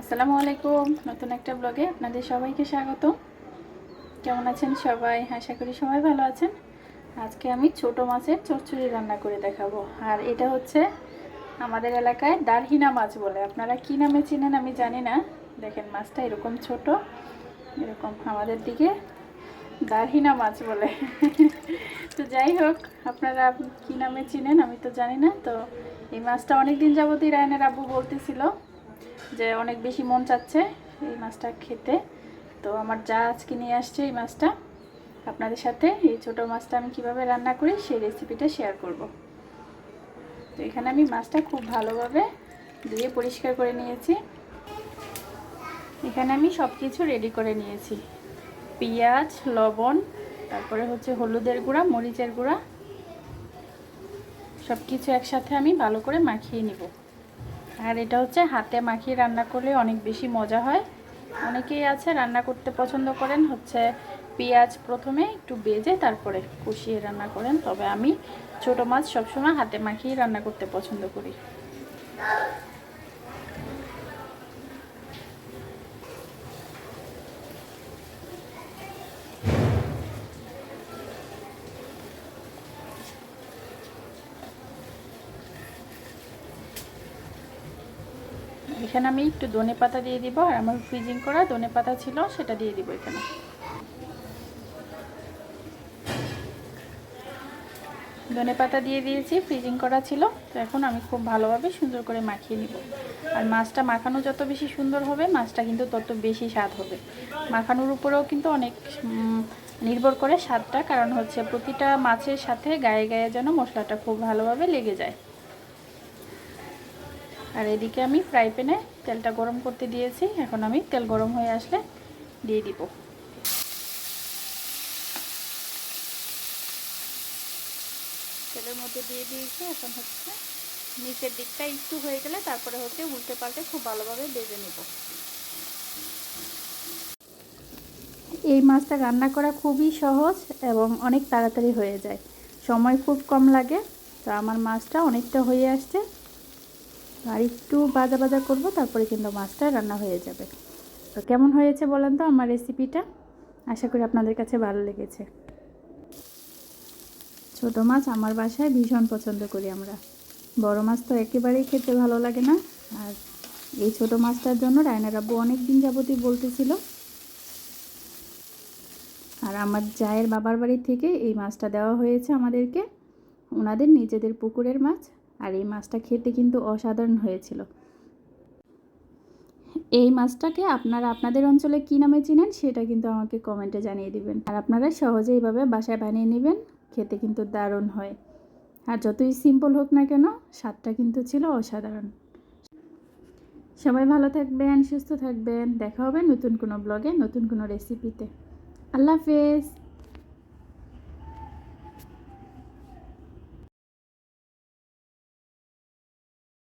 আসসালামু আলাইকুম। নতুন একটা ব্লগে আপনাদের সবাইকে স্বাগত। কেমন আছেন সবাই? আশা করি সবাই ভালো আছেন। আজকে আমি ছোট মাছের চচ্চড়ি রান্না করে দেখাবো। আর এটা হচ্ছে আমাদের এলাকায় দারহিনা মাছ বলে। আপনারা কি নামে চিনেন আমি জানি না। দেখেন মাছটা এরকম ছোট, এরকম আমাদের দিকে দারহিনা মাছ বলে। তো যাই হোক, আপনারা কি নামে চিনেন আমি তো জানি না। তো এই মাছটা অনেক দিন যাবতই রায়নের আব্বু বলতেছিল। যে অনেক বেশি মন চাচ্ছে এই মাছটা খেতে। তো আমার যা আজকে নিয়ে আসছে এই মাছটা, আপনাদের সাথে এই ছোট মাছটা আমি কীভাবে রান্না করি সেই রেসিপিটা শেয়ার করব। তো এখানে আমি মাছটা খুব ভালোভাবে ধুয়ে পরিষ্কার করে নিয়েছি। এখানে আমি সব কিছু রেডি করে নিয়েছি। পেঁয়াজ, লবণ, তারপরে হচ্ছে হলুদের গুঁড়া, মরিচের গুঁড়া সব কিছু একসাথে আমি ভালো করে মাখিয়ে নিব। আর এটা হচ্ছে হাতে মাখিয়ে রান্না করলে অনেক বেশি মজা হয়। অনেকেই আছে রান্না করতে পছন্দ করেন, হচ্ছে পেঁয়াজ প্রথমে একটু বেজে তারপরে কষিয়ে রান্না করেন। তবে আমি ছোট মাছ সবসময় হাতে মাখিয়ে রান্না করতে পছন্দ করি। এখানে আমি একটু ধনে পাতা দিয়ে দিব আর আমার ফ্রিজিং করা ধনে পাতা ছিল সেটা দিয়ে দিব এখানে। ধনে পাতা দিয়ে দিয়েছি ফ্রিজিং করা ছিল, তো এখন আমি খুব ভালোভাবে সুন্দর করে মাখিয়ে নিব। আর মাছটা মাখানো যত বেশি সুন্দর হবে, মাছটা কিন্তু তত বেশি স্বাদ হবে। মাখানোর উপরেও কিন্তু অনেক নির্ভর করে স্বাদটা, কারণ হচ্ছে প্রতিটা মাছের সাথে গায়ে গায়ে যেন মশলাটা খুব ভালোভাবে লেগে যায়। আর এদিকে আমি ফ্রাই প্যানে তেলটা গরম করতে দিয়েছি। এখন আমি তেল গরম হয়ে আসলে দিয়ে দিব। তেলের মধ্যে দিয়ে দিয়েছি। এখন হচ্ছে নিচের দিকটা একটু হয়ে গেলে তারপরে হচ্ছে উল্টে পাল্টে খুব ভালোভাবে বেজে নেব। এই মাছটা রান্না করা খুবই সহজ এবং অনেক তাড়াতাড়ি হয়ে যায়। সময় খুব কম লাগে, তো আমার মাছটা অনেকটা হয়ে আসছে। আর একটু বাজা বাজা করব, তারপরে কিন্তু মাছটা রান্না হয়ে যাবে। তো কেমন হয়েছে বলেন তো আমার রেসিপিটা আশা করি আপনাদের কাছে ভালো লেগেছে। ছোট মাছ আমার বাসায় ভীষণ পছন্দ করি আমরা। বড় মাছ তো একেবারেই খেতে ভালো লাগে না। আর এই ছোট মাছটার জন্য রায়নার আব্বু অনেক দিন যাবতই বলতেছিল। আর আমার জায়ের বাবার বাড়ি থেকে এই মাছটা দেওয়া হয়েছে আমাদেরকে। ওনাদের নিজেদের পুকুরের মাছ। আর এই মাছটা খেতে কিন্তু অসাধারণ হয়েছিল। এই মাছটাকে আপনারা আপনাদের অঞ্চলে কী নামে চিনেন সেটা কিন্তু আমাকে কমেন্টে জানিয়ে দিবেন। আর আপনারা সহজে এইভাবে বাসায় বানিয়ে নেবেন, খেতে কিন্তু দারুণ হয়। আর যতই সিম্পল হোক না কেন, স্বাদটা কিন্তু ছিল অসাধারণ। সবাই ভালো থাকবেন, সুস্থ থাকবেন। দেখা হবে নতুন কোনো ব্লগে নতুন কোনো রেসিপিতে আল্লাহ হাফেজ।